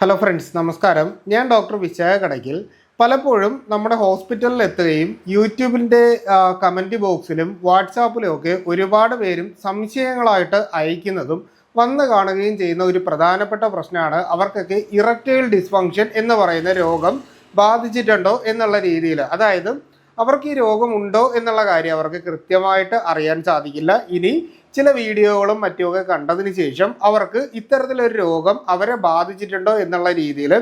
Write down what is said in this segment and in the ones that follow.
Hello friends നമസ്കാരം. ഞാൻ doctor Vishakha Kadakkal. പലപ്പോഴും നമ്മുടെ ഹോസ്പിറ്റലിൽ എത്തുകയും യൂട്യൂബിന്റെ കമന്റ് ബോക്സിലും വാട്സാപ്പിലും ഒക്കെ ഒരുപാട് പേരും സംശയങ്ങളായിട്ട് അയക്കുന്നതും വന്ന് കാണുകയും ചെയ്യുന്ന ഒരു പ്രധാനപ്പെട്ട പ്രശ്നമാണ് അവർക്കൊക്കെ ഇറക്റ്റൈൽ ഡിസ്ഫങ്ഷൻ എന്ന് പറയുന്ന രോഗം ബാധിച്ചിട്ടുണ്ടോ എന്നുള്ള രീതിയിൽ അതായത് അവർക്ക് ഈ രോഗമുണ്ടോ എന്നുള്ള കാര്യം അവർക്ക് കൃത്യമായിട്ട് അറിയാൻ സാധിക്കില്ല. ഇനി ചില വീഡിയോകളും മറ്റുമൊക്കെ കണ്ടതിന് ശേഷം അവർക്ക് ഇത്തരത്തിലൊരു രോഗം അവരെ ബാധിച്ചിട്ടുണ്ടോ എന്നുള്ള രീതിയിൽ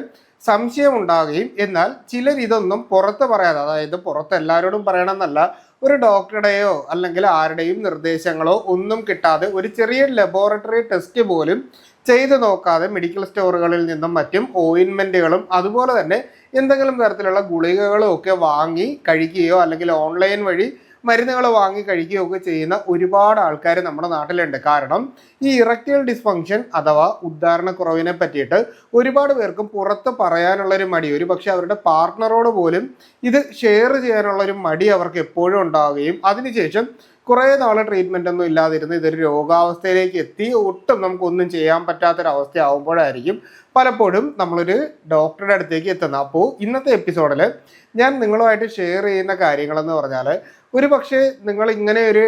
സംശയം സംശയമുണ്ടാകുകയും എന്നാൽ ചിലർ ഇതൊന്നും പുറത്ത് പറയാതെ അതായത് പുറത്ത് എല്ലാവരോടും പറയണമെന്നല്ല ഒരു ഡോക്ടറുടെയോ അല്ലെങ്കിൽ ആരുടെയും നിർദ്ദേശങ്ങളോ ഒന്നും കിട്ടാതെ ഒരു ചെറിയ ലബോറട്ടറി ടെസ്റ്റ് പോലും ചെയ്തു നോക്കാതെ മെഡിക്കൽ സ്റ്റോറുകളിൽ നിന്നും മറ്റും ഓയിൻമെന്റുകളും അതുപോലെ തന്നെ എന്തെങ്കിലും തരത്തിലുള്ള ഗുളികകളും ഒക്കെ വാങ്ങി കഴിക്കുകയോ അല്ലെങ്കിൽ ഓൺലൈൻ വഴി മരുന്നുകൾ വാങ്ങി കഴിക്കുകയൊക്കെ ചെയ്യുന്ന ഒരുപാട് ആൾക്കാർ നമ്മുടെ നാട്ടിലുണ്ട്. കാരണം ഈ ഇറക്റ്റൽ ഡിസ്ഫങ്ഷൻ അഥവാ ഉദ്ധാരണക്കുറവിനെ പറ്റിയിട്ട് ഒരുപാട് പേർക്കും പുറത്ത് പറയാനുള്ളൊരു മടി. ഒരു പക്ഷേ അവരുടെ പാർട്ട്ണറോട് പോലും ഇത് ഷെയർ ചെയ്യാനുള്ളൊരു മടി അവർക്ക് എപ്പോഴും ഉണ്ടാവുകയും അതിനുശേഷം കുറേ നാൾ ട്രീറ്റ്മെന്റ് ഒന്നും ഇല്ലാതിരുന്ന് ഇതൊരു രോഗാവസ്ഥയിലേക്ക് എത്തി. ഒട്ടും നമുക്കൊന്നും ചെയ്യാൻ പറ്റാത്തൊരവസ്ഥ ആവുമ്പോഴായിരിക്കും പലപ്പോഴും നമ്മളൊരു ഡോക്ടറുടെ അടുത്തേക്ക് എത്തുന്നത്. അപ്പോൾ ഇന്നത്തെ എപ്പിസോഡിൽ ഞാൻ നിങ്ങളുമായിട്ട് ഷെയർ ചെയ്യുന്ന കാര്യങ്ങളെന്ന് പറഞ്ഞാൽ ഒരു പക്ഷേ നിങ്ങൾ ഇങ്ങനെ ഒരു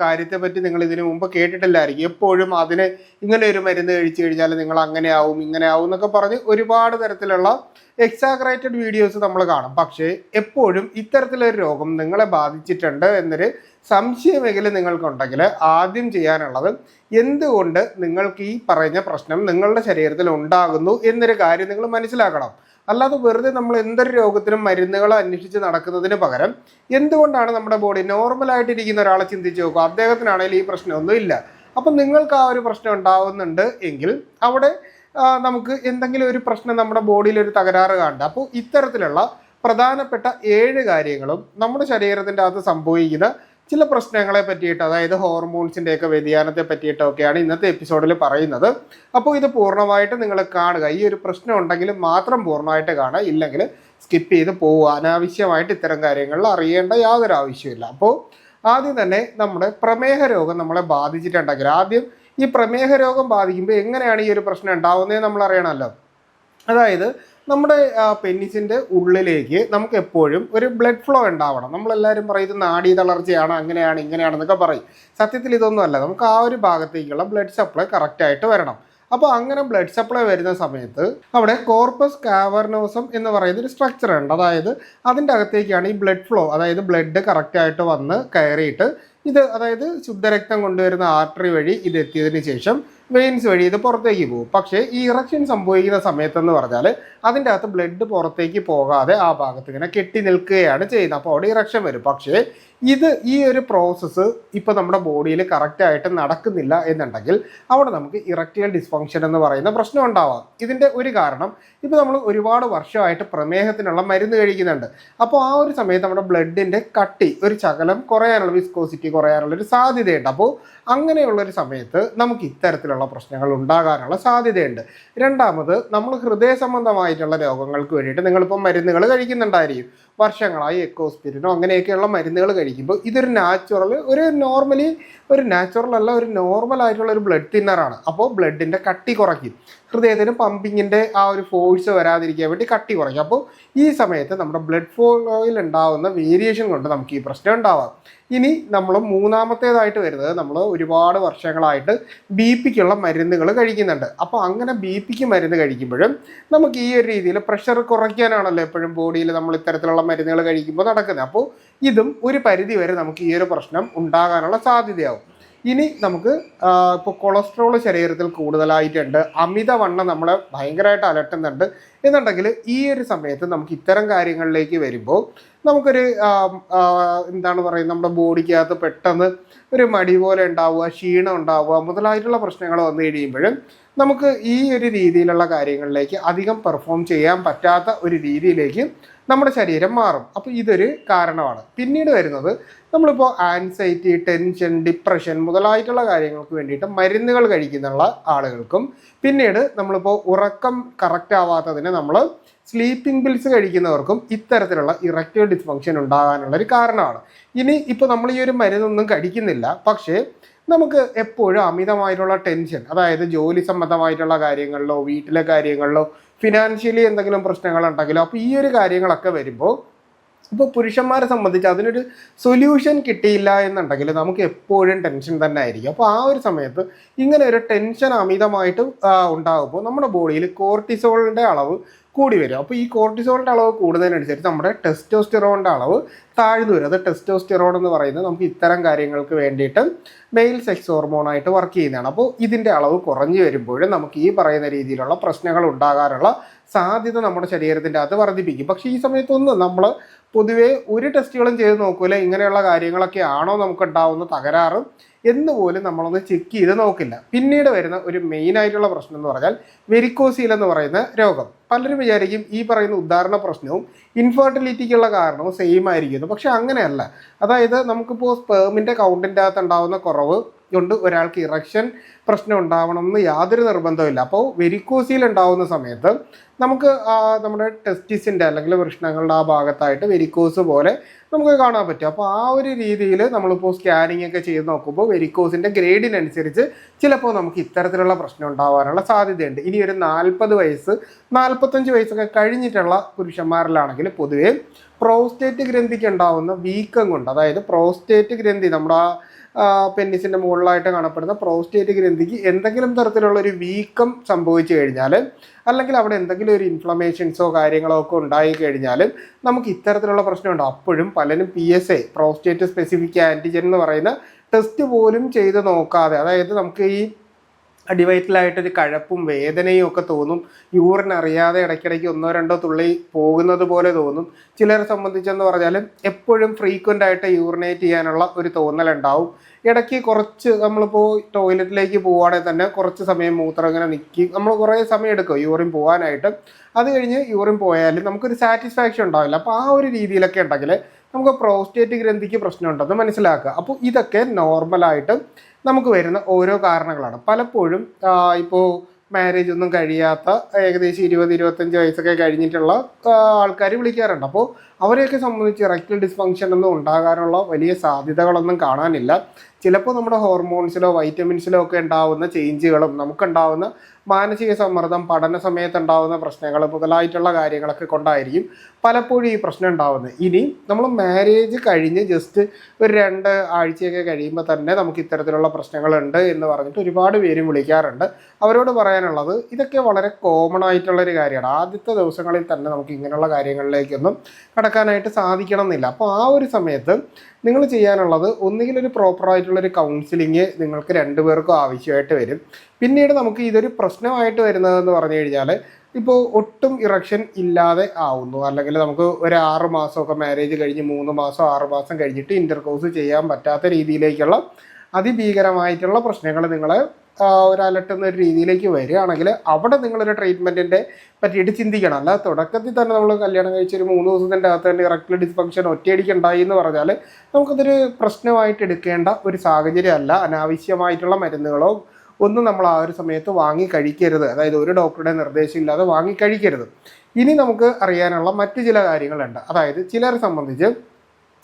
കാര്യത്തെ പറ്റി നിങ്ങൾ ഇതിനു മുമ്പ് കേട്ടിട്ടില്ലായിരിക്കും. എപ്പോഴും അതിന് ഇങ്ങനെ ഒരു മരുന്ന് കഴിച്ചു കഴിഞ്ഞാൽ നിങ്ങൾ അങ്ങനെ ആവും ഇങ്ങനെ ആവും എന്നൊക്കെ പറഞ്ഞ് ഒരുപാട് തരത്തിലുള്ള എക്സാഗ്രേറ്റഡ് വീഡിയോസ് നമ്മൾ കാണും. പക്ഷേ എപ്പോഴും ഇത്തരത്തിലൊരു രോഗം നിങ്ങളെ ബാധിച്ചിട്ടുണ്ട് എന്നൊരു സംശയമെങ്കിലും നിങ്ങൾക്കുണ്ടെങ്കിൽ ആദ്യം ചെയ്യാനുള്ളത് എന്തുകൊണ്ട് നിങ്ങൾക്ക് ഈ പറഞ്ഞ പ്രശ്നം നിങ്ങളുടെ ശരീരത്തിൽ ഉണ്ടാകുന്നു എന്നൊരു കാര്യം നിങ്ങൾ മനസ്സിലാക്കണം. അല്ലാതെ വെറുതെ നമ്മൾ എന്തൊരു രോഗത്തിനും മരുന്നുകൾ അന്വേഷിച്ച് നടക്കുന്നതിന് പകരം എന്തുകൊണ്ടാണ് നമ്മുടെ ബോഡി നോർമലായിട്ടിരിക്കുന്ന ഒരാളെ ചിന്തിച്ച് നോക്കുക? അദ്ദേഹത്തിനാണെങ്കിൽ ഈ പ്രശ്നമൊന്നും ഇല്ല. അപ്പം നിങ്ങൾക്ക് ആ ഒരു പ്രശ്നം ഉണ്ടാവുന്നുണ്ട് എങ്കിൽ അവിടെ നമുക്ക് എന്തെങ്കിലും ഒരു പ്രശ്നം നമ്മുടെ ബോഡിയിൽ ഒരു തകരാറ് കാണണ്ട. അപ്പോൾ ഇത്തരത്തിലുള്ള പ്രധാനപ്പെട്ട ഏഴ് കാര്യങ്ങളും നമ്മുടെ ശരീരത്തിന്റെ അകത്ത് സംഭവിക്കുന്ന ചില പ്രശ്നങ്ങളെ പറ്റിയിട്ട് അതായത് ഹോർമോൺസിന്റെയൊക്കെ വ്യതിയാനത്തെ പറ്റിയിട്ടൊക്കെയാണ് ഇന്നത്തെ എപ്പിസോഡിൽ പറയുന്നത്. അപ്പോൾ ഇത് പൂർണമായിട്ട് നിങ്ങൾ കാണുക. ഈ ഒരു പ്രശ്നം ഉണ്ടെങ്കിൽ മാത്രം പൂർണമായിട്ട് കാണുക. ഇല്ലെങ്കിൽ സ്കിപ്പ് ചെയ്ത് പോവുക. അനാവശ്യമായിട്ട് ഇത്തരം കാര്യങ്ങളിൽ അറിയേണ്ട യാതൊരു ആവശ്യമില്ല അപ്പോൾ ആദ്യം തന്നെ നമ്മുടെ പ്രമേഹ രോഗം നമ്മളെ ബാധിച്ചിട്ടുണ്ടെങ്കിൽ ആദ്യം ഈ പ്രമേഹ രോഗം ബാധിക്കുമ്പോൾ എങ്ങനെയാണ് ഈ ഒരു പ്രശ്നം ഉണ്ടാവുന്നത് നമ്മൾ അറിയണമല്ലോ. അതായത് നമ്മുടെ പെന്നിസിന്റെ ഉള്ളിലേക്ക് നമുക്ക് എപ്പോഴും ഒരു ബ്ലഡ് ഫ്ലോ ഉണ്ടാവണം. നമ്മളെല്ലാവരും പറയും ഇത് തളർച്ചയാണ് അങ്ങനെയാണ് ഇങ്ങനെയാണെന്നൊക്കെ പറയും. സത്യത്തിൽ ഇതൊന്നും അല്ല. നമുക്ക് ആ ഒരു ഭാഗത്തേക്കുള്ള ബ്ലഡ് സപ്ലൈ കറക്റ്റായിട്ട് വരണം. അപ്പോൾ അങ്ങനെ ബ്ലഡ് സപ്ലൈ വരുന്ന സമയത്ത് അവിടെ കോർപ്പസ് കാവർനോസം എന്ന് പറയുന്ന ഒരു സ്ട്രക്ചർ ഉണ്ട്. അതായത് അതിന്റെ അകത്തേക്കാണ് ഈ ബ്ലഡ് ഫ്ലോ അതായത് ബ്ലഡ് കറക്റ്റായിട്ട് വന്ന് കയറിയിട്ട് ഇത് അതായത് ശുദ്ധരക്തം കൊണ്ടുവരുന്ന ആർട്ടറി വഴി ഇത് എത്തിയതിന് ശേഷം വെയിൻസ് വഴി ഇത് പുറത്തേക്ക് പോകും. പക്ഷേ ഈ ഇറക്ഷൻ സംഭവിക്കുന്ന സമയത്തെന്ന് പറഞ്ഞാൽ അതിന്റെ അകത്ത് ബ്ലഡ് പുറത്തേക്ക് പോകാതെ ആ ഭാഗത്ത് ഇങ്ങനെ കെട്ടി നിൽക്കുകയാണ് ചെയ്യുന്നത്. അപ്പോൾ അവിടെ ഇറക്ഷൻ വരും. പക്ഷേ ഇത് ഈ ഒരു പ്രോസസ്സ് ഇപ്പോൾ നമ്മുടെ ബോഡിയിൽ കറക്റ്റായിട്ട് നടക്കുന്നില്ല എന്നുണ്ടെങ്കിൽ അവിടെ നമുക്ക് ഇറക്റ്റിയൽ ഡിസ്ഫങ്ഷൻ എന്ന് പറയുന്ന പ്രശ്നം ഉണ്ടാവാം. ഇതിന്റെ ഒരു കാരണം ഇപ്പോൾ നമ്മൾ ഒരുപാട് വർഷമായിട്ട് പ്രമേഹത്തിനുള്ള മരുന്ന് കഴിക്കുന്നുണ്ട്. അപ്പോൾ ആ ഒരു സമയത്ത് നമ്മുടെ ബ്ലഡിന്റെ കട്ടി ഒരു ചകലം കുറയാനുള്ള വിസ്കോസിറ്റി കുറയാനുള്ള ഒരു സാധ്യതയുണ്ട്. അപ്പോൾ അങ്ങനെയുള്ളൊരു സമയത്ത് നമുക്ക് ഇത്തരത്തിലുള്ള പ്രശ്നങ്ങൾ ഉണ്ടാകാനുള്ള സാധ്യതയുണ്ട്. രണ്ടാമത് നമ്മൾ ഹൃദയ സംബന്ധമായിട്ടുള്ള രോഗങ്ങൾക്ക് വേണ്ടിയിട്ട് നിങ്ങളിപ്പോൾ മരുന്നുകൾ കഴിക്കുന്നുണ്ടായിരിക്കും. വർഷങ്ങളായി എക്കോസ്പിരിനോ അങ്ങനെയൊക്കെയുള്ള മരുന്നുകൾ കഴിക്കുമ്പോൾ ഇതൊരു നാച്ചുറൽ ഒരു നോർമലി ഒരു നാച്ചുറൽ അല്ല ഒരു നോർമൽ ആയിട്ടുള്ള ഒരു ബ്ലഡ് തിന്നറാണ് അപ്പോൾ ബ്ലഡിന്റെ കട്ടി കുറയ്ക്കും. ഹൃദയത്തിന് പമ്പിങ്ങിന്റെ ആ ഒരു ഫോഴ്സ് വരാതിരിക്കാൻ വേണ്ടി കട്ടി കുറയ്ക്കും. അപ്പോൾ ഈ സമയത്ത് നമ്മുടെ ബ്ലഡ് ഫ്ലോയിൽ ഉണ്ടാകുന്ന വേരിയേഷൻ കൊണ്ട് നമുക്ക് ഈ പ്രശ്നം ഉണ്ടാവാം. ഇനി നമ്മൾ മൂന്നാമത്തേതായിട്ട് വരുന്നത് നമ്മൾ ഒരുപാട് വർഷങ്ങളായിട്ട് ബി പിക്കുള്ള മരുന്നുകൾ കഴിക്കുന്നുണ്ട്. അപ്പോൾ അങ്ങനെ ബി പിക്ക് മരുന്ന് കഴിക്കുമ്പോഴും നമുക്ക് ഈ ഒരു രീതിയിൽ പ്രഷർ കുറയ്ക്കാനാണല്ലോ എപ്പോഴും ബോഡിയിൽ നമ്മൾ ഇത്തരത്തിലുള്ള മരുന്നുകൾ കഴിക്കുമ്പോൾ നടക്കുന്നത് അപ്പോൾ ഇതും ഒരു പരിധി വരെ നമുക്ക് ഈ ഒരു പ്രശ്നം ഉണ്ടാകാനുള്ള സാധ്യതയാവും. ഇനി നമുക്ക് ഇപ്പോൾ കൊളസ്ട്രോൾ ശരീരത്തിൽ കൂടുതലായിട്ടുണ്ട്. അമിതവണ്ണം നമ്മളെ ഭയങ്കരമായിട്ട് അലട്ടുന്നുണ്ട്. എന്നുണ്ടെങ്കിൽ ഈ ഒരു സമയത്ത് നമുക്ക് ഇത്തരം കാര്യങ്ങളിലേക്ക് വരുമ്പോൾ നമുക്കൊരു എന്താണ് പറയുക നമ്മുടെ ബോഡിക്കകത്ത് പെട്ടെന്ന് ഒരു മടി പോലെ ഉണ്ടാവുക ക്ഷീണം ഉണ്ടാവുക മുതലായിട്ടുള്ള പ്രശ്നങ്ങൾ വന്നു കഴിയുമ്പോഴും നമുക്ക് ഈ ഒരു രീതിയിലുള്ള കാര്യങ്ങളിലേക്ക് അധികം പെർഫോം ചെയ്യാൻ പറ്റാത്ത ഒരു രീതിയിലേക്ക് നമ്മുടെ ശരീരം മാറും. അപ്പോൾ ഇതൊരു കാരണമാണ്. പിന്നീട് വരുന്നത് നമ്മളിപ്പോൾ ആൻസൈറ്റി ടെൻഷൻ ഡിപ്രഷൻ മുതലായിട്ടുള്ള കാര്യങ്ങൾക്ക് വേണ്ടിയിട്ട് മരുന്നുകൾ കഴിക്കുന്ന ആളുകൾക്കും പിന്നീട് നമ്മളിപ്പോൾ ഉറക്കം കറക്റ്റ് ആവാത്തതിന് നമ്മൾ സ്ലീപ്പിംഗ് പിൽസ് കഴിക്കുന്നവർക്കും ഇത്തരത്തിലുള്ള ഇറക്റ്റീവ് ഡിസ്ഫങ്ഷൻ ഉണ്ടാകാനുള്ള ഒരു കാരണമാണ്. ഇനി ഇപ്പോൾ നമ്മൾ ഈ ഒരു മരുന്നൊന്നും കഴിക്കുന്നില്ല. പക്ഷേ നമുക്ക് എപ്പോഴും അമിതമായിട്ടുള്ള ടെൻഷൻ അതായത് ജോലി സംബന്ധമായിട്ടുള്ള കാര്യങ്ങളിലോ വീട്ടിലെ കാര്യങ്ങളിലോ ഫിനാൻഷ്യലി എന്തെങ്കിലും പ്രശ്നങ്ങളുണ്ടെങ്കിലോ അപ്പോൾ ഈ ഒരു കാര്യങ്ങളൊക്കെ വരുമ്പോൾ ഇപ്പോൾ പുരുഷന്മാരെ സംബന്ധിച്ച് അതിനൊരു സൊല്യൂഷൻ കിട്ടിയില്ല എന്നുണ്ടെങ്കിൽ നമുക്ക് എപ്പോഴും ടെൻഷൻ തന്നെ ആയിരിക്കും. അപ്പോൾ ആ ഒരു സമയത്ത് ഇങ്ങനെ ഒരു ടെൻഷൻ അമിതമായിട്ട് ഉണ്ടാകുമ്പോൾ നമ്മുടെ ബോഡിയിൽ കോർട്ടിസോളിന്റെ അളവ് കൂടി വരും. അപ്പോൾ ഈ കോർട്ടിസോളിന്റെ അളവ് കൂടുന്നതിനനുസരിച്ച് നമ്മുടെ ടെസ്റ്റോസ്റ്റിറോണിന്റെ അളവ് താഴ്ന്നു വരും. അത് ടെസ്റ്റോസ്റ്റിറോൺ എന്ന് പറയുന്നത് നമുക്ക് ഇത്തരം കാര്യങ്ങൾക്ക് വേണ്ടിയിട്ട് മെയിൽ സെക്സ് ഹോർമോണായിട്ട് വർക്ക് ചെയ്യുന്നതാണ്. അപ്പോൾ ഇതിന്റെ അളവ് കുറഞ്ഞു വരുമ്പോഴും നമുക്ക് ഈ പറയുന്ന രീതിയിലുള്ള പ്രശ്നങ്ങൾ ഉണ്ടാകാനുള്ള സാധ്യത നമ്മുടെ ശരീരത്തിന്റെ അത് വർദ്ധിപ്പിക്കും. പക്ഷേ ഈ സമയത്തൊന്നും നമ്മൾ പൊതുവേ ഒരു ടെസ്റ്റുകളും ചെയ്ത് നോക്കൂല. ഇങ്ങനെയുള്ള കാര്യങ്ങളൊക്കെ ആണോ നമുക്ക് ഉണ്ടാവുന്ന തകരാറ് എന്ന് പോലും നമ്മളൊന്ന് ചെക്ക് ചെയ്ത് നോക്കില്ല. പിന്നീട് വരുന്ന ഒരു മെയിൻ ആയിട്ടുള്ള പ്രശ്നം എന്ന് പറഞ്ഞാൽ വെരിക്കോസീൽ എന്ന് പറയുന്ന രോഗം. പലരും വിചാരിക്കും ഈ പറയുന്ന ഉദാഹരണ പ്രശ്നവും ഇൻഫെർട്ടിലിറ്റിക്കുള്ള കാരണവും സെയിം ആയിരിക്കുന്നു. പക്ഷെ അങ്ങനെയല്ല. അതായത് നമുക്കിപ്പോൾ സ്പേമിന്റെ കൗണ്ടിന്റെ അകത്ത് ഉണ്ടാകുന്ന കുറവ് കൊണ്ട് ഒരാൾക്ക് ഇറക്ഷൻ പ്രശ്നം ഉണ്ടാവണം എന്ന് യാതൊരു നിർബന്ധമില്ല അപ്പോൾ വെരിക്കോസിയിൽ ഉണ്ടാവുന്ന സമയത്ത് നമുക്ക് നമ്മുടെ ടെസ്റ്റിസിന്റെ അല്ലെങ്കിൽ വൃഷ്ണങ്ങളുടെ ആ ഭാഗത്തായിട്ട് വെരിക്കോസ് പോലെ നമുക്ക് കാണാൻ പറ്റും. അപ്പോൾ ആ ഒരു രീതിയിൽ നമ്മളിപ്പോൾ സ്കാനിങ് ഒക്കെ ചെയ്ത് നോക്കുമ്പോൾ വെരിക്കോസിന്റെ ഗ്രേഡിനനുസരിച്ച് ചിലപ്പോൾ നമുക്ക് ഇത്തരത്തിലുള്ള പ്രശ്നം ഉണ്ടാവാനുള്ള സാധ്യതയുണ്ട്. ഇനി ഒരു നാൽപ്പത് വയസ്സ് നാൽപ്പത്തഞ്ച് വയസ്സൊക്കെ കഴിഞ്ഞിട്ടുള്ള പുരുഷന്മാരിലാണെങ്കിൽ പൊതുവേ പ്രോസ്റ്റേറ്റ് ഗ്രന്ഥിക്ക് ഉണ്ടാവുന്ന വീക്കം കൊണ്ട് അതായത് പ്രോസ്റ്റേറ്റ് ഗ്രന്ഥി നമ്മുടെ ആ ആ, പെന്നിസിന്റെ മുകളിലായിട്ട് കാണപ്പെടുന്ന പ്രോസ്റ്റേറ്റ് ഗ്രന്ഥിക്ക് എന്തെങ്കിലും തരത്തിലുള്ള ഒരു വീക്കം സംഭവിച്ചു കഴിഞ്ഞാൽ അല്ലെങ്കിൽ അവിടെ എന്തെങ്കിലും ഒരു ഇൻഫ്ലമേഷൻസോ കാര്യങ്ങളോ ഒക്കെ ഉണ്ടായി കഴിഞ്ഞാൽ നമുക്ക് ഇത്തരത്തിലുള്ള പ്രശ്നമുണ്ട്. അപ്പോഴും പലരും P S A prostate specific antigen എന്ന് പറയുന്ന ടെസ്റ്റ് പോലും ചെയ്ത് നോക്കാതെ അതായത് നമുക്ക് ഈ അടിവയറ്റിലായിട്ടൊരു കഴപ്പും വേദനയും ഒക്കെ തോന്നും. യൂറിൻ അറിയാതെ ഇടയ്ക്കിടയ്ക്ക് ഒന്നോ രണ്ടോ തുള്ളി പോകുന്നത് പോലെ തോന്നും. ചിലരെ സംബന്ധിച്ചെന്ന് പറഞ്ഞാൽ എപ്പോഴും ഫ്രീക്വന്റ് ആയിട്ട് യൂറിനേറ്റ് ചെയ്യാനുള്ള ഒരു തോന്നലുണ്ടാവും. ഇടയ്ക്ക് കുറച്ച് നമ്മളിപ്പോൾ ടോയ്ലറ്റിലേക്ക് പോവുകയാണെങ്കിൽ തന്നെ കുറച്ച് സമയം മൂത്രം ഇങ്ങനെ നിൽക്കി നമ്മൾ കുറേ സമയം എടുക്കും യൂറിൻ പോകാനായിട്ട്. അത് കഴിഞ്ഞ് യൂറിൻ പോയാലും നമുക്കൊരു സാറ്റിസ്ഫാക്ഷൻ ഉണ്ടാവില്ല. അപ്പോൾ ആ ഒരു രീതിയിലൊക്കെ ഉണ്ടെങ്കിൽ നമുക്ക് പ്രോസ്റ്റേറ്റ് ഗ്രന്ഥിക്ക് പ്രശ്നമുണ്ടെന്ന് മനസ്സിലാക്കുക. അപ്പോൾ ഇതൊക്കെ നോർമലായിട്ട് നമുക്ക് വരുന്ന ഓരോ കാരണങ്ങളാണ്. പലപ്പോഴും ഇപ്പോൾ മാരേജ് ഒന്നും കഴിയാത്ത ഏകദേശം ഇരുപത് ഇരുപത്തഞ്ച് വയസ്സൊക്കെ കഴിഞ്ഞിട്ടുള്ള ആൾക്കാർ വിളിക്കാറുണ്ട്. അപ്പോൾ അവരെയൊക്കെ സംബന്ധിച്ച് റെക്ടൽ ഡിസ്ഫങ്ഷൻ ഒന്നും ഉണ്ടാകാനുള്ള വലിയ സാധ്യതകളൊന്നും കാണാനില്ല. ചിലപ്പോൾ നമ്മുടെ ഹോർമോൺസിലോ വൈറ്റമിൻസിലോ ഒക്കെ ഉണ്ടാവുന്ന ചേഞ്ചുകളും നമുക്കുണ്ടാവുന്ന മാനസിക സമ്മർദ്ദം പഠന സമയത്ത് ഉണ്ടാവുന്ന പ്രശ്നങ്ങൾ മുതലായിട്ടുള്ള കാര്യങ്ങളൊക്കെ കൊണ്ടായിരിക്കും പലപ്പോഴും ഈ പ്രശ്നം ഉണ്ടാവുന്നത്. ഇനി നമ്മൾ മാരേജ് കഴിഞ്ഞ് ജസ്റ്റ് ഒരു രണ്ട് ആഴ്ചയൊക്കെ കഴിയുമ്പോൾ തന്നെ നമുക്ക് ഇത്തരത്തിലുള്ള പ്രശ്നങ്ങളുണ്ട് എന്ന് പറഞ്ഞിട്ട് ഒരുപാട് പേരും വിളിക്കാറുണ്ട്. അവരോട് പറയാനുള്ളത് ഇതൊക്കെ വളരെ കോമൺ ആയിട്ടുള്ളൊരു കാര്യമാണ്. ആദ്യത്തെ ദിവസങ്ങളിൽ തന്നെ നമുക്ക് ഇങ്ങനെയുള്ള കാര്യങ്ങളിലേക്കൊന്നും കടക്കാനായിട്ട് സാധിക്കണം എന്നില്ല അപ്പോൾ ആ ഒരു സമയത്ത് നിങ്ങൾ ചെയ്യാനുള്ളത് ഒന്നുകിൽ ഒരു പ്രോപ്പറായിട്ടുള്ളൊരു കൗൺസിലിങ് നിങ്ങൾക്ക് രണ്ടുപേർക്കും ആവശ്യമായിട്ട് വരും. പിന്നീട് നമുക്ക് ഇതൊരു പ്രശ്നമായിട്ട് വരുന്നതെന്ന് പറഞ്ഞു കഴിഞ്ഞാൽ ഇപ്പോൾ ഒട്ടും ഇറക്ഷൻ ഇല്ലാതെ ആവുന്നു. അല്ലെങ്കിൽ നമുക്ക് ഒരു ആറ് മാസമൊക്കെ മാരേജ് കഴിഞ്ഞ് മൂന്ന് മാസം ആറ് മാസം കഴിഞ്ഞിട്ട് ഇന്റർകോഴ്സ് ചെയ്യാൻ പറ്റാത്ത രീതിയിലേക്കുള്ള അതിഭീകരമായിട്ടുള്ള പ്രശ്നങ്ങൾ നിങ്ങളെ ഒരു അലട്ടുന്ന ഒരു രീതിയിലേക്ക് വരികയാണെങ്കിൽ അവിടെ നിങ്ങളൊരു ട്രീറ്റ്മെന്റിന്റെ പറ്റിയിട്ട് ചിന്തിക്കണം. അല്ല തുടക്കത്തിൽ തന്നെ നമ്മൾ കല്യാണം കഴിച്ച് ഒരു മൂന്ന് ദിവസത്തിന്റെ അകത്ത് തന്നെ ഇറക്ടൽ ഡിസ്ഫങ്ഷൻ ഒറ്റയടിക്ക് ഉണ്ടായി എന്ന് പറഞ്ഞാൽ നമുക്കതൊരു പ്രശ്നമായിട്ട് എടുക്കേണ്ട ഒരു സാഹചര്യമല്ല. അനാവശ്യമായിട്ടുള്ള മരുന്നുകളോ ഒന്നും നമ്മൾ ആ ഒരു സമയത്ത് വാങ്ങി കഴിക്കരുത്. അതായത് ഒരു ഡോക്ടറുടെ നിർദ്ദേശം ഇല്ലാതെ വാങ്ങി കഴിക്കരുത്. ഇനി നമുക്ക് അറിയാനുള്ള മറ്റു ചില കാര്യങ്ങളുണ്ട്. അതായത് ചിലരെ സംബന്ധിച്ച്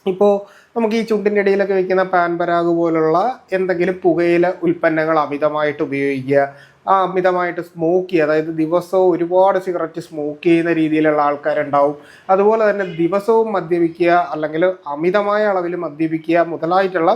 ഇപ്പോൾ നമുക്ക് ഈ ചുണ്ടിന്റെ ഇടയിലൊക്കെ വെക്കുന്ന പാൻ പരാഗ് പോലുള്ള എന്തെങ്കിലും പുകയില ഉൽപ്പന്നങ്ങൾ അമിതമായിട്ട് ഉപയോഗിക്കുക ആ അമിതമായിട്ട് സ്മോക്ക് ചെയ്യുക അതായത് ദിവസവും ഒരുപാട് സിഗരറ്റ് സ്മോക്ക് ചെയ്യുന്ന രീതിയിലുള്ള ആൾക്കാരുണ്ടാവും. അതുപോലെ തന്നെ ദിവസവും മദ്യപിക്കുക അല്ലെങ്കിൽ അമിതമായ അളവിൽ മദ്യപിക്കുക മുതലായിട്ടുള്ള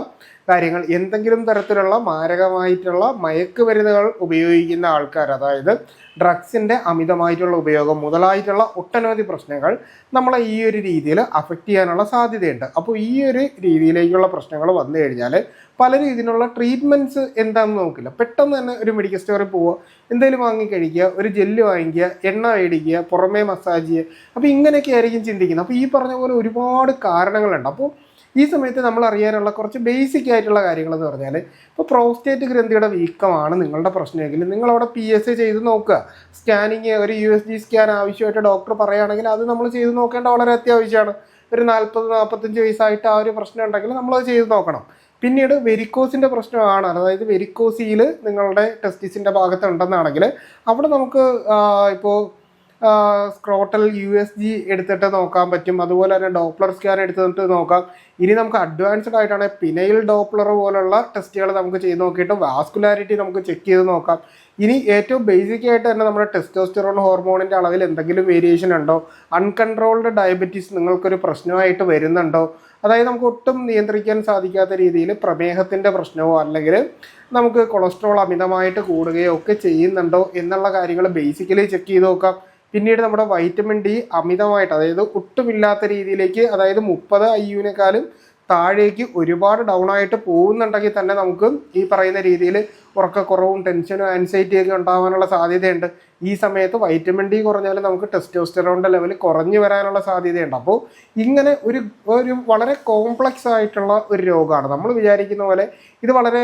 കാര്യങ്ങൾ എന്തെങ്കിലും തരത്തിലുള്ള മാരകമായിട്ടുള്ള മയക്കുമരുന്നുകൾ ഉപയോഗിക്കുന്ന ആൾക്കാർ അതായത് ഡ്രഗ്സിന്റെ അമിതമായിട്ടുള്ള ഉപയോഗം മുതലായിട്ടുള്ള ഒട്ടനവധി പ്രശ്നങ്ങൾ നമ്മളെ ഈ ഒരു രീതിയിൽ അഫക്റ്റ് ചെയ്യാനുള്ള സാധ്യതയുണ്ട്. അപ്പോൾ ഈ ഒരു രീതിയിലേക്കുള്ള പ്രശ്നങ്ങൾ വന്നു കഴിഞ്ഞാൽ പലരും ഇതിനുള്ള ട്രീറ്റ്മെന്റ്സ് എന്താണെന്ന് നോക്കില്ല. പെട്ടെന്ന് തന്നെ ഒരു മെഡിക്കൽ സ്റ്റോറിൽ പോവുക എന്തെങ്കിലും വാങ്ങിക്കഴിക്കുക ഒരു ജെല്ല് വാങ്ങിക്കുക എണ്ണ മേടിക്കുക പുറമേ മസാജ് ചെയ്യുക. അപ്പോൾ ഇങ്ങനെയൊക്കെ ആയിരിക്കും ചിന്തിക്കുന്നത്. അപ്പോൾ ഈ പറഞ്ഞ പോലെ ഒരുപാട് കാരണങ്ങളുണ്ട്. അപ്പോൾ ഈ സമയത്ത് നമ്മൾ അറിയാനുള്ള കുറച്ച് ബേസിക് ആയിട്ടുള്ള കാര്യങ്ങൾ എന്ന് പറഞ്ഞാൽ ഇപ്പോൾ പ്രോസ്റ്റേറ്റ് ഗ്രന്ഥിയുടെ വീക്കമാണ് നിങ്ങളുടെ പ്രശ്നമെങ്കിൽ നിങ്ങൾ അവിടെ പി എസ് എ ചെയ്ത് നോക്കുക. സ്കാനിങ് ഒരു യു എസ് ജി സ്കാൻ ആവശ്യമായിട്ട് ഡോക്ടർ പറയുകയാണെങ്കിൽ അത് നമ്മൾ ചെയ്ത് നോക്കേണ്ട വളരെ അത്യാവശ്യമാണ്. ഒരു നാൽപ്പത് നാൽപ്പത്തഞ്ച് വയസ്സായിട്ട് ആ ഒരു പ്രശ്നം ഉണ്ടെങ്കിൽ നമ്മളത് ചെയ്ത് നോക്കണം. പിന്നീട് വെരിക്കോസിന്റെ പ്രശ്നമാണ്. അതായത് വെരിക്കോസിയിൽ നിങ്ങളുടെ ടെസ്റ്റിസിന്റെ ഭാഗത്ത് ഉണ്ടെന്നാണെങ്കിൽ അവിടെ നമുക്ക് ഇപ്പോൾ സ്ക്രോട്ടൽ യു എസ് ജി എടുത്തിട്ട് നോക്കാൻ പറ്റും. അതുപോലെ തന്നെ ഡോപ്ലർ സ്കാൻ എടുത്തിട്ട് നോക്കാം. ഇനി നമുക്ക് അഡ്വാൻസ്ഡ് ആയിട്ടാണ് പിനയിൽ ഡോപ്ലർ പോലുള്ള ടെസ്റ്റുകൾ നമുക്ക് ചെയ്ത് നോക്കിയിട്ട് വാസ്കുലാരിറ്റി നമുക്ക് ചെക്ക് ചെയ്ത് നോക്കാം. ഇനി ഏറ്റവും ബേസിക് ആയിട്ട് തന്നെ നമ്മുടെ ടെസ്റ്റോസ്റ്ററോൺ ഹോർമോണിന്റെ അളവിൽ എന്തെങ്കിലും വേരിയേഷൻ ഉണ്ടോ? അൺകൺട്രോൾഡ് ഡയബറ്റീസ് നിങ്ങൾക്കൊരു പ്രശ്നമായിട്ട് വരുന്നുണ്ടോ? അതായത് നമുക്ക് ഒട്ടും നിയന്ത്രിക്കാൻ സാധിക്കാത്ത രീതിയിൽ പ്രമേഹത്തിന്റെ പ്രശ്നമോ അല്ലെങ്കിൽ നമുക്ക് കൊളസ്ട്രോൾ അമിതമായിട്ട് കൂടുകയോ ഒക്കെ ചെയ്യുന്നുണ്ടോ എന്നുള്ള കാര്യങ്ങൾ ബേസിക്കലി ചെക്ക് ചെയ്ത് നോക്കാം. പിന്നീട് നമ്മുടെ വൈറ്റമിൻ ഡി അമിതമായിട്ട് അതായത് ഒട്ടുമില്ലാത്ത രീതിയിലേക്ക് അതായത് മുപ്പത് ഐ യുവിനേക്കാളും താഴേക്ക് ഒരുപാട് ഡൗൺ ആയിട്ട് പോകുന്നുണ്ടെങ്കിൽ തന്നെ നമുക്ക് ഈ പറയുന്ന രീതിയിൽ ഉറക്കക്കുറവും ടെൻഷനും ആൻസൈറ്റി ഒക്കെ ഉണ്ടാകാനുള്ള സാധ്യതയുണ്ട്. ഈ സമയത്ത് വൈറ്റമിൻ ഡി കുറഞ്ഞാൽ നമുക്ക് ടെസ്റ്റോസ്റ്ററോണിന്റെ ലെവൽ കുറഞ്ഞു വരാനുള്ള സാധ്യതയുണ്ട്. അപ്പോൾ ഇങ്ങനെ ഒരു ഒരു വളരെ കോംപ്ലക്സ് ആയിട്ടുള്ള ഒരു രോഗമാണ്. നമ്മൾ വിചാരിക്കുന്ന പോലെ ഇത് വളരെ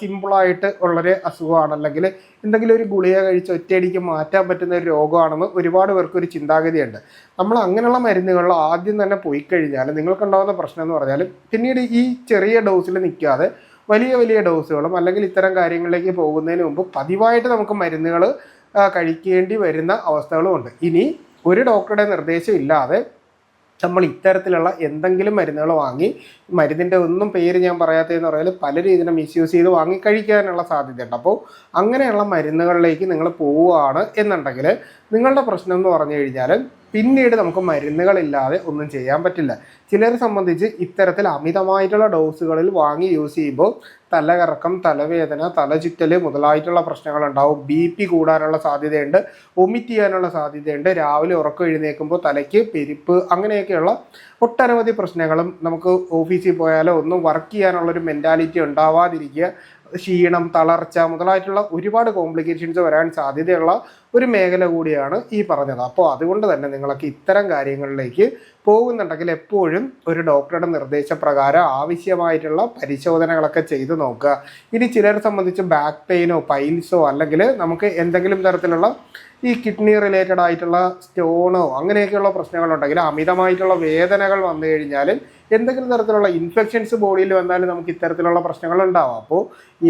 സിമ്പിളായിട്ട് ഉള്ളൊരു അസുഖമാണ്. അല്ലെങ്കിൽ എന്തെങ്കിലും ഒരു ഗുളിക കഴിച്ച് ഒറ്റയടിക്ക് മാറ്റാൻ പറ്റുന്ന ഒരു രോഗമാണെന്ന് ഒരുപാട് പേർക്ക് ഒരു ചിന്താഗതിയുണ്ട്. നമ്മൾ അങ്ങനെയുള്ള മരുന്നുകൾ ആദ്യം തന്നെ പോയി കഴിഞ്ഞാൽ നിങ്ങൾക്കുണ്ടാകുന്ന പ്രശ്നം എന്ന് പറഞ്ഞാൽ പിന്നീട് ഈ ചെറിയ ഡോസിൽ നിൽക്കാതെ വലിയ വലിയ ഡോസുകളും അല്ലെങ്കിൽ ഇത്തരം കാര്യങ്ങളിലേക്ക് പോകുന്നതിന് മുമ്പ് പതിവായിട്ട് നമുക്ക് മരുന്നുകൾ കഴിക്കേണ്ടി വരുന്ന അവസ്ഥകളും ഉണ്ട്. ഇനി ഒരു ഡോക്ടറുടെ നിർദ്ദേശം ഇല്ലാതെ നമ്മൾ ഇത്തരത്തിലുള്ള എന്തെങ്കിലും മരുന്നുകൾ വാങ്ങി മരുന്നിന്റെ ഒന്നും പേര് ഞാൻ പറയാത്തതെന്ന് പറഞ്ഞാൽ പല രീതിയിലും മിസ്യൂസ് ചെയ്ത് വാങ്ങി കഴിക്കാനുള്ള സാധ്യതയുണ്ട്. അപ്പോൾ അങ്ങനെയുള്ള മരുന്നുകളിലേക്ക് നിങ്ങൾ പോവുകയാണ് എന്നുണ്ടെങ്കിൽ നിങ്ങളുടെ പ്രശ്നം എന്ന് പറഞ്ഞു കഴിഞ്ഞാൽ പിന്നീട് നമുക്ക് മരുന്നുകളില്ലാതെ ഒന്നും ചെയ്യാൻ പറ്റില്ല. ചിലരെ സംബന്ധിച്ച് ഇത്തരത്തിൽ അമിതമായിട്ടുള്ള ഡോസുകളിൽ വാങ്ങി യൂസ് ചെയ്യുമ്പോൾ തലകറക്കം തലവേദന തലചുറ്റൽ മുതലായിട്ടുള്ള പ്രശ്നങ്ങൾ ഉണ്ടാവും ബി പി കൂടാനുള്ള സാധ്യതയുണ്ട് വൊമിറ്റ് ചെയ്യാനുള്ള സാധ്യതയുണ്ട് രാവിലെ ഉറക്കം എഴുന്നേൽക്കുമ്പോൾ തലയ്ക്ക് പെരിപ്പ് അങ്ങനെയൊക്കെയുള്ള ഒട്ടനവധി പ്രശ്നങ്ങളും നമുക്ക് ഓഫീസിൽ പോയാലോ ഒന്നും വർക്ക് ചെയ്യാനുള്ള ഒരു മെന്റാലിറ്റി ഉണ്ടാവാതിരിക്കുക ക്ഷീണം തളർച്ച മുതലായിട്ടുള്ള ഒരുപാട് കോംപ്ലിക്കേഷൻസ് വരാൻ സാധ്യതയുള്ള ഒരു മേഖല കൂടിയാണ് ഈ പറഞ്ഞത്. അപ്പോൾ അതുകൊണ്ട് തന്നെ നിങ്ങളൊക്കെ ഇത്തരം കാര്യങ്ങളിലേക്ക് പോകുന്നുണ്ടെങ്കിൽ എപ്പോഴും ഒരു ഡോക്ടറുടെ നിർദ്ദേശപ്രകാരം ആവശ്യമായിട്ടുള്ള പരിശോധനകളൊക്കെ ചെയ്തു നോക്കുക. ഇനി ചിലരെ സംബന്ധിച്ച് ബാക്ക് പെയിനോ പൈൽസോ അല്ലെങ്കിൽ നമുക്ക് എന്തെങ്കിലും തരത്തിലുള്ള ഈ കിഡ്നി റിലേറ്റഡ് ആയിട്ടുള്ള സ്റ്റോണോ അങ്ങനെയൊക്കെയുള്ള പ്രശ്നങ്ങളുണ്ടെങ്കിൽ അമിതമായിട്ടുള്ള വേദനകൾ വന്നു കഴിഞ്ഞാൽ എന്തെങ്കിലും തരത്തിലുള്ള ഇൻഫെക്ഷൻസ് ബോഡിയിൽ വന്നാലും നമുക്ക് ഇത്തരത്തിലുള്ള പ്രശ്നങ്ങൾ ഉണ്ടാവും. അപ്പോൾ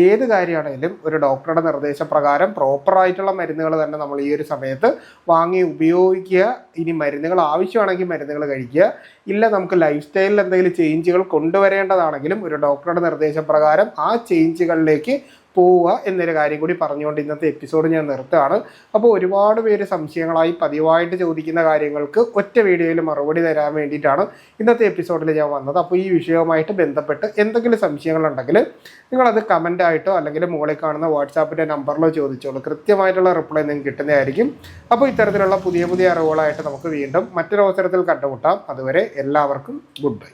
ഏത് കാര്യമാണെങ്കിലും ഒരു ഡോക്ടറുടെ നിർദ്ദേശപ്രകാരം പ്രോപ്പറായിട്ടുള്ള മരുന്നുകൾ തന്നെ നമ്മൾ ഈ ഒരു സമയത്ത് വാങ്ങി ഉപയോഗിക്കുക. ഇനി മരുന്നുകൾ ആവശ്യമാണെങ്കിൽ മരുന്നുകൾ കഴിക്കുക. ഇല്ല നമുക്ക് ലൈഫ് സ്റ്റൈലിൽ എന്തെങ്കിലും ചേഞ്ചുകൾ കൊണ്ടുവരേണ്ടതാണെങ്കിലും ഒരു ഡോക്ടറുടെ നിർദ്ദേശപ്രകാരം ആ ചേഞ്ചുകളിലേക്ക് പോവുക എന്നൊരു കാര്യം കൂടി പറഞ്ഞുകൊണ്ട് ഇന്നത്തെ എപ്പിസോഡ് ഞാൻ നിർത്തുകയാണ്. അപ്പോൾ ഒരുപാട് പേര് സംശയങ്ങളായി പതിവായിട്ട് ചോദിക്കുന്ന കാര്യങ്ങൾക്ക് ഒറ്റ വീഡിയോയിൽ മറുപടി തരാൻ വേണ്ടിയിട്ടാണ് ഇന്നത്തെ എപ്പിസോഡിൽ ഞാൻ വന്നത്. അപ്പോൾ ഈ വിഷയവുമായിട്ട് ബന്ധപ്പെട്ട് എന്തെങ്കിലും സംശയങ്ങളുണ്ടെങ്കിൽ നിങ്ങളത് കമന്റായിട്ടോ അല്ലെങ്കിൽ മുകളിൽ കാണുന്ന വാട്സാപ്പിന്റെ നമ്പറിലോ ചോദിച്ചോളൂ. കൃത്യമായിട്ടുള്ള റിപ്ലൈ നിങ്ങൾക്ക് കിട്ടുന്നതായിരിക്കും. അപ്പോൾ ഇത്തരത്തിലുള്ള പുതിയ പുതിയ അറിവുകളായിട്ട് നമുക്ക് വീണ്ടും മറ്റൊരവസരത്തിൽ കണ്ടുമുട്ടാം. അതുവരെ എല്ലാവർക്കും ഗുഡ് ബൈ